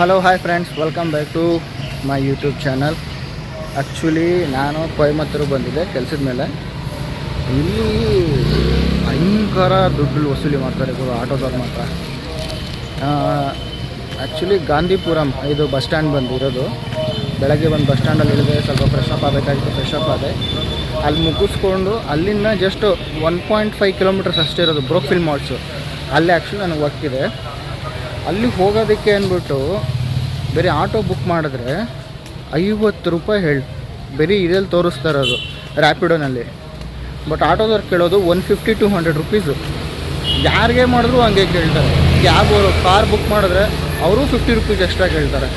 Hello hi friends welcome back to my YouTube channel actually ನಾನು ಕೊಯಮತ್ತೂರು ಬಂದಿದ್ದೆ ಕೆಲಸದ ಮೇಲೆ. ಇಲ್ಲಿ ಭಯಂಕರ ದುಡ್ಡು ವಸೂಲಿ ಮಾಡ್ತಾರೆ ಗುರು ಆಟೋದವ್ರು ಮಾತ್ರ. ಆ್ಯಕ್ಚುಲಿ ಗಾಂಧಿಪುರಂ, ಇದು ಬಸ್ ಸ್ಟ್ಯಾಂಡ್ ಬಂದು ಇರೋದು. ಬೆಳಗ್ಗೆ ಬಂದು ಬಸ್ ಸ್ಟ್ಯಾಂಡಲ್ಲಿ ಇಳಿದೆ ಸ್ವಲ್ಪ ಫ್ರೆಶ್ ಅಪ್ ಆಗಬೇಕಾಗಿತ್ತು ಫ್ರೆಶ್ ಅಪ್ ಆದೆ. ಅಲ್ಲಿ ಮುಗಿಸ್ಕೊಂಡು ಅಲ್ಲಿಂದ just one point five kilometres ಅಷ್ಟೇ ಇರೋದು ಬ್ರೋಕ್ಫಿಲ್ ಮಾಲ್ಸು ಅಲ್ಲೇ ಆ್ಯಕ್ಚುಲಿ ನನಗೆ ವರ್ಕ್ ಅಲ್ಲಿ ಹೋಗೋದಕ್ಕೆ ಅಂದ್ಬಿಟ್ಟು ಬರೀ ಆಟೋ ಬುಕ್ ಮಾಡಿದ್ರೆ ಐವತ್ತು ರೂಪಾಯಿ ಹೇಳಿ ಬರೀ ಇದ್ರಲ್ಲಿ ತೋರಿಸ್ತಾ ಇರೋದು ರ್ಯಾಪಿಡೋನಲ್ಲಿ ಬಟ್ ಆಟೋದವ್ರು ಕೇಳೋದು one fifty to hundred rupees ಯಾರಿಗೆ ಮಾಡಿದ್ರು ಹಂಗೆ ಕೇಳ್ತಾರೆ. ಕ್ಯಾಬ್ ಕಾರ್ ಬುಕ್ ಮಾಡಿದ್ರೆ ಅವರು ಫಿಫ್ಟಿ ರುಪೀಸ್ ಎಕ್ಸ್ಟ್ರಾ ಕೇಳ್ತಾರೆ.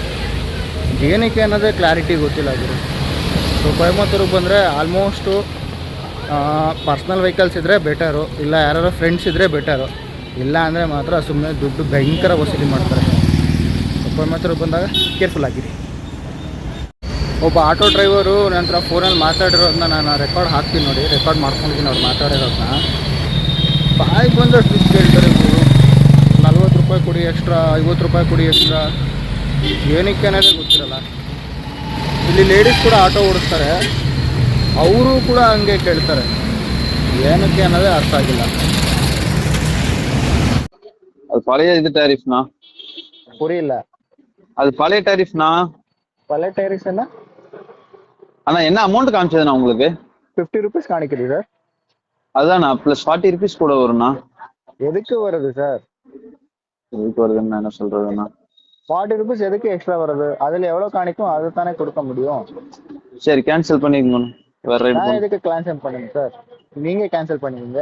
ಏನಕ್ಕೆ ಅನ್ನೋದೇ ಕ್ಲಾರಿಟಿ ಗೊತ್ತಿಲ್ಲ ಗುರು. ಸೊ ಕೊಯಮತ್ತೂರಿಗೆ ಬಂದರೆ ಆಲ್ಮೋಸ್ಟು ಪರ್ಸ್ನಲ್ ವೆಹಿಕಲ್ಸ್ ಇದ್ದರೆ ಬೆಟರು ಇಲ್ಲ ಯಾರು ಫ್ರೆಂಡ್ಸ್ ಇದ್ದರೆ ಬೆಟರು ಇಲ್ಲ ಅಂದರೆ ಮಾತ್ರ ಸುಮ್ಮನೆ ದುಡ್ಡು ಭಯಂಕರ ವಸೂಲಿ ಮಾಡ್ತಾರೆ. ಕೊಯಮತ್ತೂರಿಗೆ ಬಂದಾಗ ಕೇರ್ಫುಲ್ ಆಗಿರಿ. ಒಬ್ಬ ಆಟೋ ಡ್ರೈವರು ನಂತರ ಫೋನಲ್ಲಿ ಮಾತಾಡಿರೋದನ್ನ ನಾನು ರೆಕಾರ್ಡ್ ಹಾಕ್ತೀನಿ ನೋಡಿ, ರೆಕಾರ್ಡ್ ಮಾಡ್ಕೊಂಡಿದ್ದೀನಿ ಅವ್ರು ಮಾತಾಡಿರೋದನ್ನ. ಬಾಯಿ ಬಂದಷ್ಟು ದುಡ್ಡು ಕೇಳ್ತಾರೆ ಇವರು. ನಲ್ವತ್ತು ರೂಪಾಯಿ ಕೊಡಿ ಎಕ್ಸ್ಟ್ರಾ, ಐವತ್ತು ರೂಪಾಯಿ ಕೊಡಿ ಎಕ್ಸ್ಟ್ರಾ. ಏನಕ್ಕೆ ಅನ್ನೋದೇ ಗೊತ್ತಿರಲ್ಲ. ಇಲ್ಲಿ ಲೇಡೀಸ್ ಕೂಡ ಆಟೋ ಓಡಿಸ್ತಾರೆ. ಅವರು ಕೂಡ ಹಂಗೆ ಕೇಳ್ತಾರೆ. ಏನಕ್ಕೆ ಅನ್ನೋದೇ ಅರ್ಥ ಆಗಿಲ್ಲ. அது பழைய இது டாரிஃப்னா புரியல. அது பழைய டாரிஃப்னா பழைய டೈರಿಸ್ என்ன? ஆனா என்ன அமௌண்ட் காமிச்சதுண்ணா உங்களுக்கு? ஃபிஃப்டி ருபீஸ் காணிக்குது சார் அதுதாண்ணா ப்ளஸ் ஃபார்ட்டி ருபீஸ் கூட வரும்ண்ணா. எதுக்கு வருது சார் இதுக்கு வருதுன்னு என்ன சொல்றதுண்ணா? ஃபார்ட்டி ருபீஸ் எதுக்கு எக்ஸ்ட்ரா வருது? அதில் எவ்வளோ காணிக்கும் அதை தானே கொடுக்க முடியும். சரி கேன்சல் பண்ணிக்கோங்க வேற நான் எதுக்கு கேன்சல் பண்ணுங்க சார் நீங்கள் கேன்சல் பண்ணுவீங்க